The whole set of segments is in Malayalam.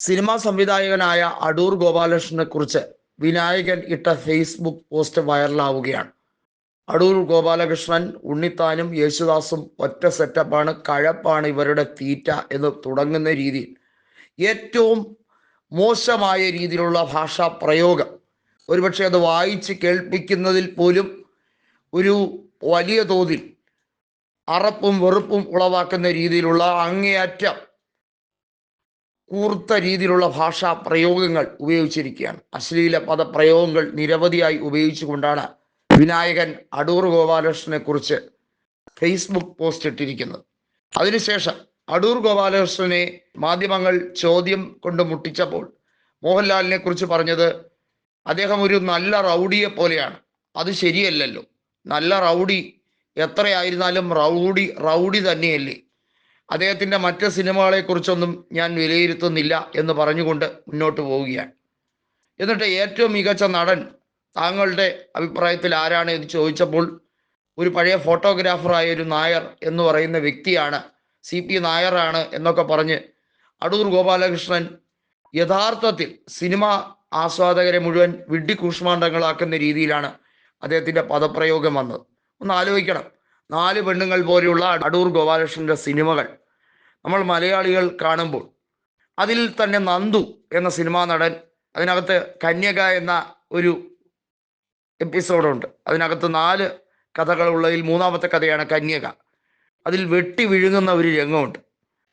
സിനിമാ സംവിധായകനായ അടൂർ ഗോപാലകൃഷ്ണനെ കുറിച്ച് വിനായകൻ ഇട്ട ഫേസ്ബുക്ക് പോസ്റ്റ് വൈറലാവുകയാണ്. അടൂർ ഗോപാലകൃഷ്ണൻ ഉണ്ണിത്താനും യേശുദാസും ഒറ്റ സെറ്റപ്പാണ് കഴപ്പാണ് ഇവരുടെ തീറ്റ എന്ന് തുടങ്ങുന്ന രീതിയിൽ. ഏറ്റവും മോശമായ രീതിയിലുള്ള ഭാഷാ പ്രയോഗം. ഒരുപക്ഷെ അത് വായിച്ച് കേൾപ്പിക്കുന്നതിൽ പോലും ഒരു വലിയ തോതിൽ അറപ്പും വെറുപ്പും ഉളവാക്കുന്ന രീതിയിലുള്ള അങ്ങേയറ്റം കൂർത്ത രീതിയിലുള്ള ഭാഷാ പ്രയോഗങ്ങൾ ഉപയോഗിച്ചിരിക്കുകയാണ്. അശ്ലീല പദപ്രയോഗങ്ങൾ നിരവധിയായി ഉപയോഗിച്ചുകൊണ്ടാണ് വിനായകൻ അടൂർ ഗോപാലകൃഷ്ണനെ കുറിച്ച് ഫേസ്ബുക്ക് പോസ്റ്റ് ഇട്ടിരിക്കുന്നത്. അതിനുശേഷം അടൂർ ഗോപാലകൃഷ്ണനെ മാധ്യമങ്ങൾ ചോദ്യം കൊണ്ട് മുട്ടിച്ചപ്പോൾ മോഹൻലാലിനെ കുറിച്ച് പറഞ്ഞത് അദ്ദേഹം ഒരു നല്ല റൗഡിയെ പോലെയാണ്. അത് ശരിയല്ലല്ലോ. നല്ല റൗഡി. എത്രയായിരുന്നാലും റൗഡി റൗഡി തന്നെയല്ലേ. അദ്ദേഹത്തിന്റെ മറ്റ് സിനിമകളെക്കുറിച്ചൊന്നും ഞാൻ വിലയിരുത്തുന്നില്ല എന്ന് പറഞ്ഞുകൊണ്ട് മുന്നോട്ട് പോവുകയാണ്. എന്നിട്ട് ഏറ്റവും മികച്ച നടൻ താങ്കളുടെ അഭിപ്രായത്തിൽ ആരാണ് എന്ന് ചോദിച്ചപ്പോൾ ഒരു പഴയ ഫോട്ടോഗ്രാഫറായ ഒരു നായർ എന്ന് പറയുന്ന വ്യക്തിയാണ് സി പി നായറാണ് എന്നൊക്കെ പറഞ്ഞ് അടൂർ ഗോപാലകൃഷ്ണൻ യഥാർത്ഥത്തിൽ സിനിമ ആസ്വാദകരെ മുഴുവൻ വിഡ്ഢി കൂഷ്മാണ്ടങ്ങളാക്കുന്ന രീതിയിലാണ് അദ്ദേഹത്തിന്റെ പദപ്രയോഗം വന്നത്. ഒന്ന് ആലോചിക്കണം. നാല് പെണ്ണുങ്ങൾ പോലെയുള്ള അടൂർ ഗോപാലകൃഷ്ണന്റെ സിനിമകൾ നമ്മൾ മലയാളികൾ കാണുമ്പോൾ അതിൽ തന്നെ നന്ദു എന്ന സിനിമാ നടൻ അതിനകത്ത് കന്യക എന്ന ഒരു എപ്പിസോഡുണ്ട്. അതിനകത്ത് നാല് കഥകളുള്ളതിൽ മൂന്നാമത്തെ കഥയാണ് കന്യക. അതിൽ വെട്ടി വിഴുങ്ങുന്ന ഒരു രംഗമുണ്ട്.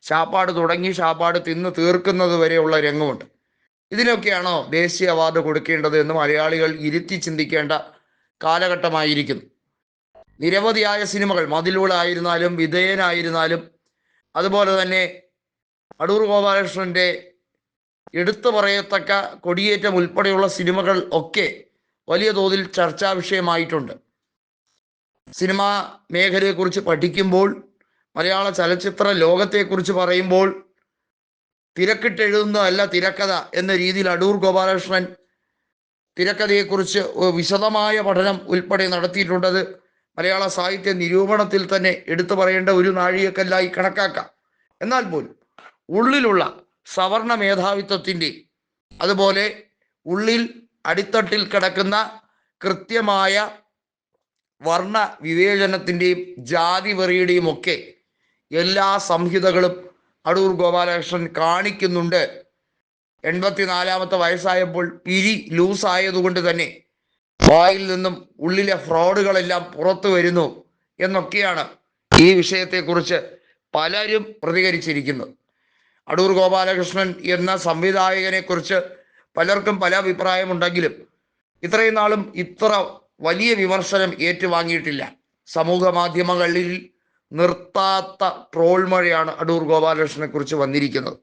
ശാപ്പാട് തുടങ്ങി ശാപ്പാട് തിന്ന് തീർക്കുന്നത് വരെയുള്ള രംഗമുണ്ട്. ഇതിനൊക്കെയാണോ ദേശീയ അവാർഡ് കൊടുക്കേണ്ടത് എന്ന് മലയാളികൾ ഇരുത്തി ചിന്തിക്കേണ്ട കാലഘട്ടമായിരിക്കുന്നു. നിരവധിയായ സിനിമകൾ. മതിലൂടായിരുന്നാലും വിധേയനായിരുന്നാലും. അതുപോലെ തന്നെ അടൂർ ഗോപാലകൃഷ്ണന്റെ എടുത്തു പറയത്തക്ക കൊടിയേറ്റം ഉൾപ്പെടെയുള്ള സിനിമകൾ ഒക്കെ വലിയ തോതിൽ ചർച്ചാ വിഷയമായിട്ടുണ്ട്. സിനിമാ മേഖലയെക്കുറിച്ച് പഠിക്കുമ്പോൾ മലയാള ചലച്ചിത്ര ലോകത്തെക്കുറിച്ച് പറയുമ്പോൾ തിരക്കിട്ട് തിരക്കിട്ടെഴുതുന്നതല്ല തിരക്കഥ എന്ന രീതിയിൽ അടൂർ ഗോപാലകൃഷ്ണൻ തിരക്കഥയെക്കുറിച്ച് വിശദമായ പഠനം ഉൾപ്പെടെ നടത്തിയിട്ടുണ്ടത് മലയാള സാഹിത്യ നിരൂപണത്തിൽ തന്നെ എടുത്തു പറയേണ്ട ഒരു നാഴികക്കല്ലായി കണക്കാക്കാം. എന്നാൽ പോലും ഉള്ളിലുള്ള സവർണ മേധാവിത്വത്തിന്റെ അതുപോലെ ഉള്ളിൽ അടിത്തട്ടിൽ കിടക്കുന്ന കൃത്യമായ വർണ വിവേചനത്തിന്റെയും ജാതി വെറിയുടെയും ഒക്കെ എല്ലാ സംഹിതകളും അടൂർ ഗോപാലകൃഷ്ണൻ കാണിക്കുന്നുണ്ട്. എൺപത്തിനാലാമത്തെ വയസ്സായപ്പോൾ പിരി ലൂസായതുകൊണ്ട് തന്നെ വായിൽ നിന്നും ഉള്ളിലെ ഫ്രോഡുകളെല്ലാം പുറത്തു വരുന്നു എന്നൊക്കെയാണ് ഈ വിഷയത്തെക്കുറിച്ച് പലരും പ്രതികരിച്ചിരിക്കുന്നത് അടൂർ ഗോപാലകൃഷ്ണൻ എന്ന സംവിധായകനെ കുറിച്ച് പലർക്കും പല അഭിപ്രായമുണ്ടെങ്കിലും ഇത്രയും നാളും ഇത്ര വലിയ വിമർശനം ഏറ്റുവാങ്ങിയിട്ടില്ല. സമൂഹ മാധ്യമങ്ങളിൽ നിർത്താത്ത ട്രോൾ മഴയാണ് അടൂർ ഗോപാലകൃഷ്ണനെ കുറിച്ച് വന്നിരിക്കുന്നത്.